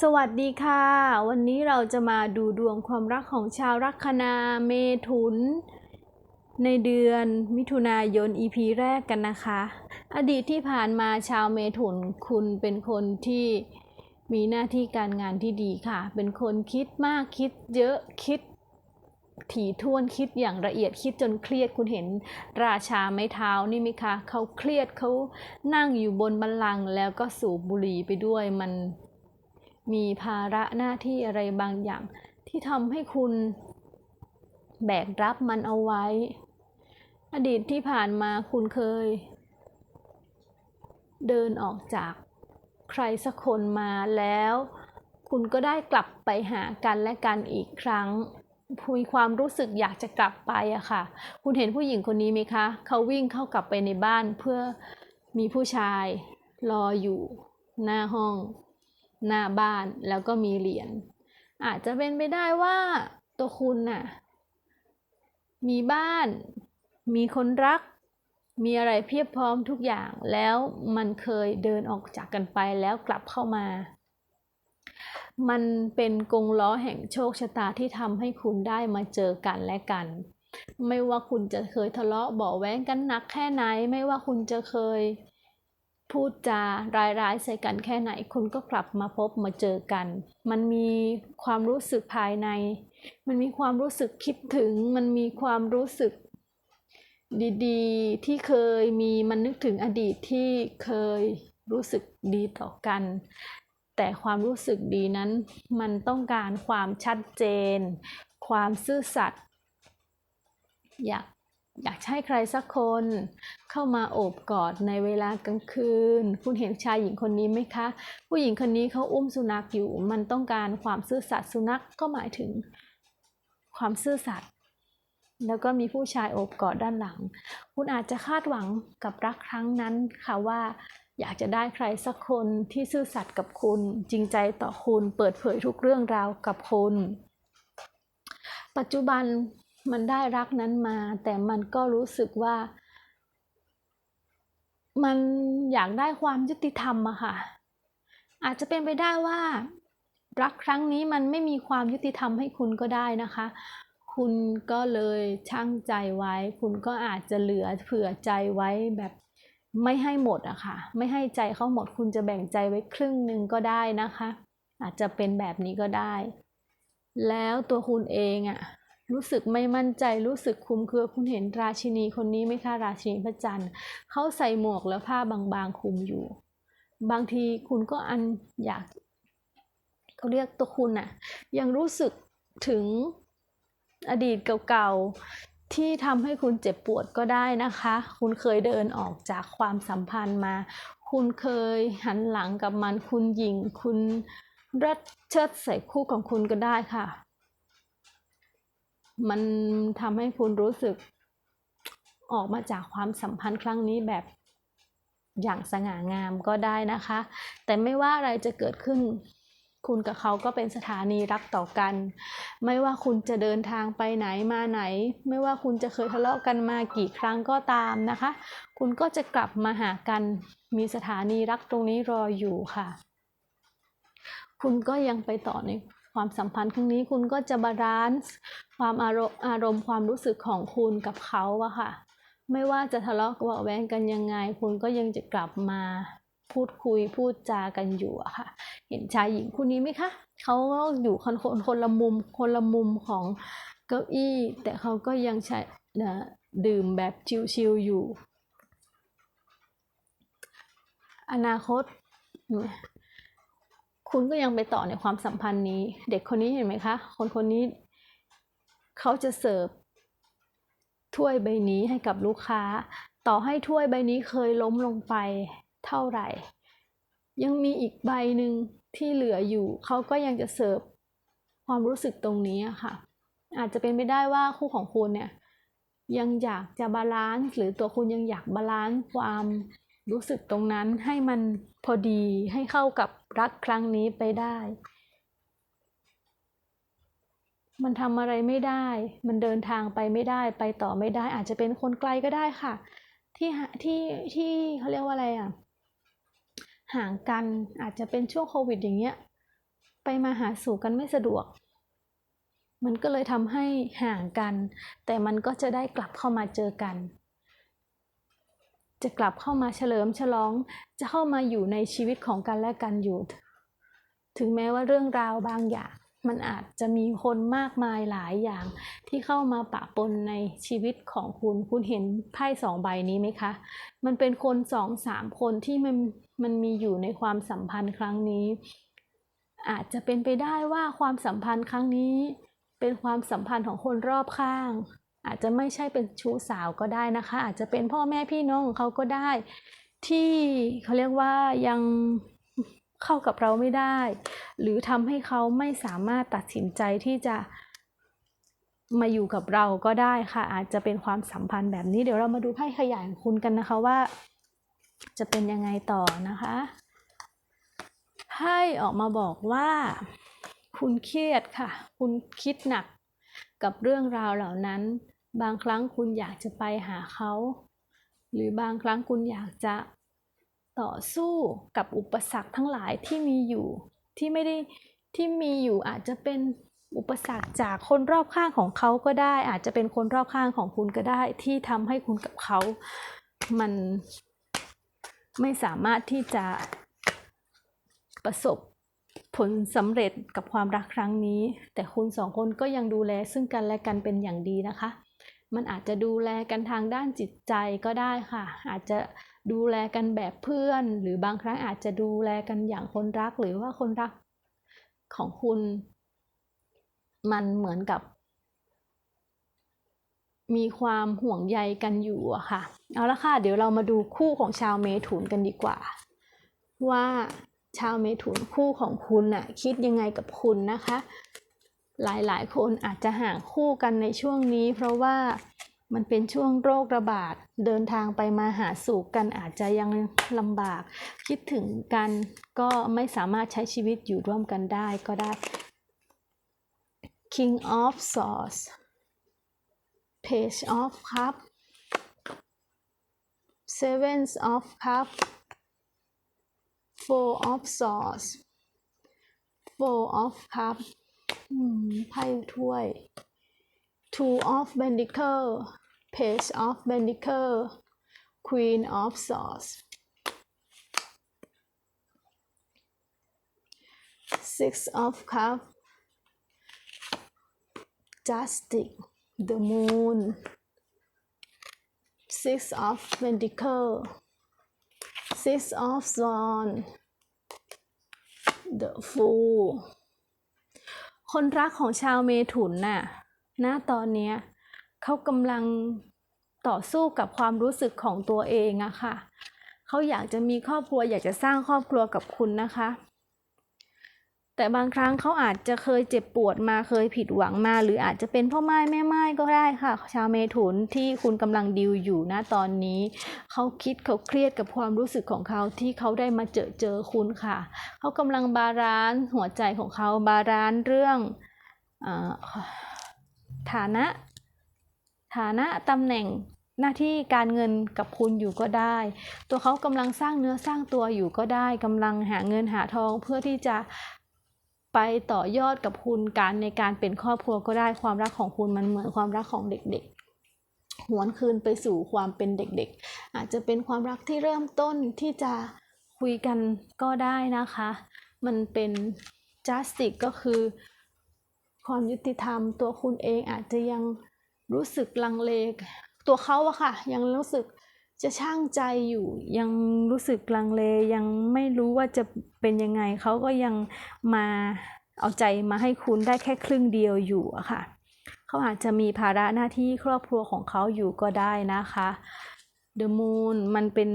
สวัสดีค่ะ วันนี้เราจะมาดูดวงความรักของชาวลัคนาเมถุน ในเดือนมิถุนายน EP แรกกันนะคะ อดีตที่ผ่านมาชาวเมถุนคุณเป็นคนที่มีหน้าที่การงานที่ดีค่ะ เป็นคนคิดมากคิดเยอะคิดถี่ถ้วนคิดอย่างละเอียดคิดจนเครียดคุณเห็นราชาไม้เท้านี่ไหมคะเขาเครียดเขานั่งอยู่บนบัลลังก์แล้วก็สูบบุหรี่ไปด้วยมัน มีภาระหน้าที่อะไรบางอย่าง ที่ทำให้คุณแบกรับมันเอาไว้ อดีตที่ผ่านมาคุณเคย เดินออกจากใครสักคนมาแล้ว คุณก็ได้กลับไปหากันและกันอีกครั้งมีความรู้สึกอยากจะกลับไปอะค่ะ คุณเห็นผู้หญิงคนนี้ไหมคะ เขาวิ่งเข้ากลับไปในบ้านเพื่อมีผู้ชายรออยู่หน้าห้อง หน้าบ้านแล้วก็มีเหรียญอาจจะเป็นไปได้ว่าตัวคุณน่ะมีบ้าน มีคนรัก มีอะไรเพียบพร้อมทุกอย่างแล้วมันเคยเดินออกจากกันไปแล้วกลับเข้ามา มันเป็นกงล้อแห่งโชคชะตาที่ทำให้คุณได้มาเจอกันและกัน ไม่ว่าคุณจะเคยทะเลาะเบาะแว้งกันหนักแค่ไหน ไม่ว่าคุณจะเคย พูดจาร้ายๆใส่กันแค่ไหนคุณก็กลับมาพบมาเจอกัน มันมีความรู้สึกภายใน มันมีความรู้สึกคิดถึง มันมีความรู้สึกดีๆ ที่เคยมีมันนึกถึงอดีตที่เคยรู้สึกดีต่อกัน แต่ความรู้สึกดีนั้น มันต้องการความชัดเจน ความซื่อสัตย์อยาก อยากให้ใครสักคนเข้ามาโอบกอดในเวลากลางคืน คุณเห็นชายหญิงคนนี้ไหมคะ ผู้หญิงคนนี้เขาอุ้มสุนัขอยู่ มันต้องการความซื่อสัตย์สุนัขก็หมายถึงความซื่อสัตย์แล้วก็มีผู้ชายโอบกอดด้านหลัง คุณอาจจะคาดหวังกับรักครั้งนั้นค่ะว่า อยากจะได้ใครสักคนที่ซื่อสัตย์กับคุณ จริงใจต่อคุณ เปิดเผยทุกเรื่องราวกับคุณ ปัจจุบัน มันได้รักนั้นมา แต่มันก็รู้สึกว่า มันอยากได้ความยุติธรรมอะค่ะ อาจจะเป็นไปได้ว่า รักครั้งนี้มันไม่มีความยุติธรรมให้คุณก็ได้นะคะ คุณก็เลยช่างใจไว้ คุณก็อาจจะเหลือเผื่อใจไว้แบบไม่ให้หมดอะค่ะ ไม่ให้ใจเขาหมด คุณจะแบ่งใจไว้ครึ่งหนึ่งก็ได้นะคะ อาจจะเป็นแบบนี้ก็ได้ แล้วตัวคุณเองอะ รู้สึกไม่มั่นใจรู้สึกคุมเครือคุณเห็นราชินีคนนี้ไหมคะราชินีพระจันทร์เขาใส่หมวกแล้วผ้าบางๆคุมอยู่ บางทีคุณก็อันอยากเขาเรียกตัวคุณอะยังรู้สึกถึงอดีตเก่าๆ ที่ทำให้คุณเจ็บปวดก็ได้นะคะ คุณเคยเดินออกจากความสัมพันธ์มา คุณเคยหันหลังกับมัน คุณหยิง คุณรัดเชิดใส่คู่ของคุณก็ได้ค่ะ มันทำให้คุณรู้สึกออกมาจากความสัมพันธ์ครั้งนี้แบบอย่างสง่างามก็ได้นะคะ แต่ไม่ว่าอะไรจะเกิดขึ้น คุณกับเขาก็เป็นสถานีรักต่อกัน ไม่ว่าคุณจะเดินทางไปไหนมาไหน ไม่ว่าคุณจะเคยทะเลาะกันมากี่ครั้งก็ตามนะคะ คุณก็จะกลับมาหากันมีสถานีรักตรงนี้รออยู่ค่ะ คุณก็ยังไปต่อใน ความสัมพันธ์ครั้งนี้คุณก็จะบาลานซ์ความอารมณ์อารมณ์ความรู้สึกของคุณกับเขาอะค่ะ ไม่ว่าจะทะเลาะเบาแวงกันยังไง คุณก็ยังจะกลับมาพูดคุยพูดจากันอยู่อะค่ะ เห็นชายหญิงคู่นี้ไหมคะเขาอยู่คนคนคนละมุมคนละมุมของเก้าอี้ แต่เขาก็ยังใช้นะดื่มแบบชิลๆอยู่ อนาคต คุณก็ยังไปต่อในความสัมพันธ์นี้ เด็กคนนี้เห็นไหมคะ คนคนนี้เขาจะเสิร์ฟถ้วยใบนี้ให้กับลูกค้า ต่อให้ถ้วยใบนี้เคยล้มลงไปเท่าไหร่ ยังมีอีกใบหนึ่งที่เหลืออยู่ เขาก็ยังจะเสิร์ฟความรู้สึกตรงนี้ค่ะ อาจจะเป็นไม่ได้ว่าคู่ของคุณเนี่ยยังอยากจะบาลานซ์หรือตัวคุณยังอยากบาลานซ์ความ รู้สึกตรงนั้นให้มันพอดีให้เข้ากับรักครั้งนี้ไปได้ มันทำอะไรไม่ได้ มันเดินทางไปไม่ได้ไปต่อไม่ได้ อาจจะเป็นคนไกลก็ได้ค่ะ ที่ที่ที่เขาเรียกว่าอะไรอะห่างกันอาจจะเป็นช่วงโควิดอย่างเงี้ยไปมาหาสู่กันไม่สะดวก มันก็เลยทำให้ห่างกัน แต่มันก็จะได้กลับเข้ามาเจอกัน จะกลับเข้ามาเฉลิมฉลอง จะเข้ามาอยู่ในชีวิตของกันและกันอยู่ ถึงแม้ว่าเรื่องราวบางอย่าง มันอาจจะมีคนมากมายหลายอย่าง ที่เข้ามาปะปนในชีวิตของคุณ คุณเห็นไพ่สองใบนี้ไหมคะ มันเป็นคนสองสามคนที่มันมันมีอยู่ในความสัมพันธ์ครั้งนี้ อาจจะเป็นไปได้ว่าความสัมพันธ์ครั้งนี้ เป็นความสัมพันธ์ของคนรอบข้าง อาจจะไม่ใช่เป็นชู้สาวก็ได้นะคะ อาจจะเป็นพ่อแม่พี่น้องของเขาก็ได้ ที่เขาเรียกว่ายังเข้ากับเราไม่ได้ หรือทำให้เขาไม่สามารถตัดสินใจที่จะมาอยู่กับเราก็ได้ค่ะ อาจจะเป็นความสัมพันธ์แบบนี้เดี๋ยวเรามาดูไพ่ขยายของคุณกันนะคะว่า จะเป็นยังไงต่อนะคะไพ่ออกมาบอกว่า คุณเครียดค่ะ คุณคิดหนัก กับเรื่องราวเหล่านั้น บางครั้งคุณอยากจะไปหาเขา หรือบางครั้งคุณอยากจะต่อสู้กับอุปสรรคทั้งหลายที่มีอยู่ที่ไม่ได้ที่มีอยู่อาจจะเป็นอุปสรรคจากคนรอบข้างของเขาก็ได้ อาจจะเป็นคนรอบข้างของคุณก็ได้ ที่ทำให้คุณกับเขา มันไม่สามารถที่จะประสบ ผลสำเร็จกับความรักครั้งนี้ แต่คุณสองคนก็ยังดูแลซึ่งกันและกันเป็นอย่างดีนะคะ มันอาจจะดูแลกันทางด้านจิตใจก็ได้ค่ะ อาจจะดูแลกันแบบเพื่อน หรือบางครั้งอาจจะดูแลกันอย่างคนรักหรือว่าคนรักของคุณ มันเหมือนกับ มีความห่วงใยกันอยู่อะค่ะ เอาละค่ะ เดี๋ยวเรามาดูคู่ของชาวเมถุนกันดีกว่า ว่า ชาวเมถุนคู่ของคุณน่ะคิดยังไงกับคุณนะคะ หลายๆ คนอาจจะห่างคู่กันในช่วงนี้ เพราะว่ามันเป็นช่วงโรคระบาด เดินทางไปมาหาสู่กันอาจจะยังลำบาก คิดถึงกันก็ไม่สามารถใช้ชีวิตอยู่ร่วมกันได้ก็ได้ King of Swords Page of Cup Seven of Cup Four of Swords Four of Cup อืมไพ่ถ้วย Two of Pentacle Page of Pentacle Queen of Swords Six of Cups Justice The Moon Six of Pentacle Six of Swords The Fool คนรักของชาวเมถุนน่ะณตอนเนี้ยเขากำลังต่อสู้กับความรู้สึกของตัวเองอะค่ะ เขาอยากจะมีครอบครัวอยากจะสร้างครอบครัวกับคุณนะคะ แต่บางครั้งเขาอาจจะเคยเจ็บปวดมาเคยผิดหวังมา หรืออาจจะเป็นพ่อไม้แม่ไม้ก็ได้ค่ะ ชาวเมถุนที่คุณกำลังดิวอยู่นะตอนนี้ เขาคิดเขาเครียดกับความรู้สึกของเขาที่เขาได้มาเจอเจอคุณค่ะ เขากำลังบาลานซ์หัวใจของเขาบาลานซ์เรื่องอฐานะ ฐานะตำแหน่งหน้าที่การเงินกับคุณอยู่ก็ได้ ตัวเขากำลังสร้างเนื้อสร้างตัวอยู่ก็ได้กำลังหาเงินหาทองเพื่อที่จะ ไปต่อยอดกับคุณการในการเป็นครอบครัวก็ได้ความรักของคุณมันเหมือนความรักของเด็กๆ หวนคืนไปสู่ความเป็นเด็กๆ อาจจะเป็นความรักที่เริ่มต้นที่จะคุยกันก็ได้นะคะ มันเป็น justice ก็คือ ความยุติธรรมตัวคุณเองอาจจะยังรู้สึกลังเลตัวเขาอะค่ะ ยังรู้สึก จะช่างใจอยู่ยังรู้สึกลังเลยังไม่รู้ว่าจะเป็นยังไงเขาก็ยังมาเอาใจมาให้คุณได้แค่ครึ่งเดียวอยู่อะค่ะเขาอาจจะมีภาระหน้าที่ครอบครัวของเขาอยู่ก็ได้นะคะ The Moon มันเป็น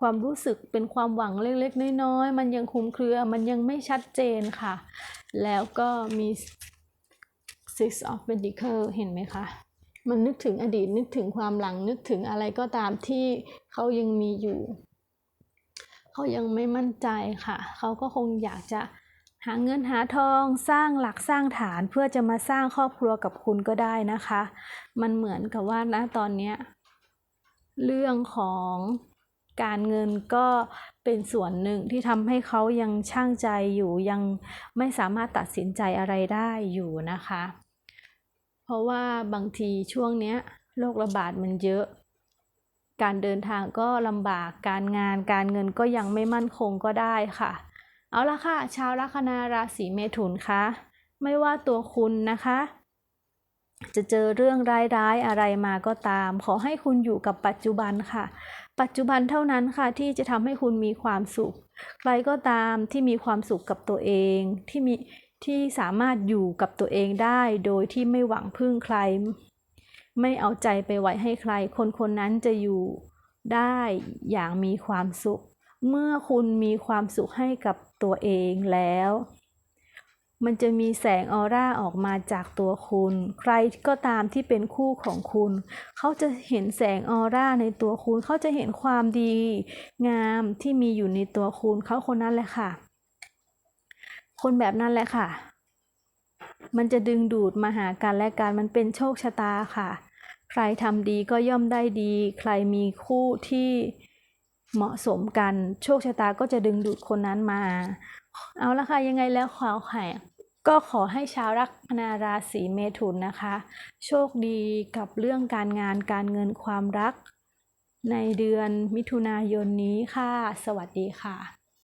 ความรู้สึกเป็นความหวังเล็กๆ น้อยๆ มันยังคลุมเครือ มันยังไม่ชัดเจนค่ะ แล้วก็มี Six of Pentacles เห็นไหมคะ มันนึกถึงอดีตนึกถึงความหลังนึกถึงอะไรก็ตามที่เขายังมีอยู่เขายังไม่มั่นใจค่ะ เขาก็คงอยากจะหาเงินหาทองสร้างหลักสร้างฐานเพื่อจะมาสร้างครอบครัวกับคุณก็ได้นะคะ มันเหมือนกับว่านะตอนเนี้ยเรื่องของการเงินก็เป็นส่วนหนึ่งที่ทำให้เขายังช่างใจอยู่ยังไม่สามารถตัดสินใจอะไรได้อยู่นะคะ เพราะว่าบางทีช่วงเนี้ยโรคระบาดมันเยอะ การเดินทางก็ลำบากการงานการเงินก็ยังไม่มั่นคงก็ได้ค่ะ เอาละค่ะ ชาวลัคนาราศีเมถุนคะไม่ว่าตัวคุณนะคะ จะเจอเรื่องร้ายๆอะไรมาก็ตาม ขอให้คุณอยู่กับปัจจุบันค่ะ ปัจจุบันเท่านั้นค่ะที่จะทำให้คุณมีความสุข ใครก็ตามที่มีความสุขกับตัวเองที่มี ที่สามารถอยู่กับตัวเองได้โดยที่ไม่หวังพึ่งใคร ไม่เอาใจไปไว้ให้ใคร คนคนนั้นจะอยู่ได้อย่างมีความสุข เมื่อคุณมีความสุขให้กับตัวเองแล้ว มันจะมีแสงออร่าออกมาจากตัวคุณ ใครก็ตามที่เป็นคู่ของคุณ เขาจะเห็นแสงออร่าในตัวคุณ เขาจะเห็นความดี งามที่มีอยู่ในตัวคุณ เขาคนนั้นแหละค่ะ คนแบบนั้นแหละค่ะ มันจะดึงดูดมาหากันและกันมันเป็นโชคชะตาค่ะ ใครทำดีก็ย่อมได้ดี ใครมีคู่ที่เหมาะสมกัน โชคชะตาก็จะดึงดูดคนนั้นมา เอาละค่ะยังไงแล้วขอแข่ก็ขอให้ชาวลัคนาราศีเมถุนนะคะ โชคดีกับเรื่องการงานการเงินความรัก ในเดือนมิถุนายนนี้ค่ะ สวัสดีค่ะ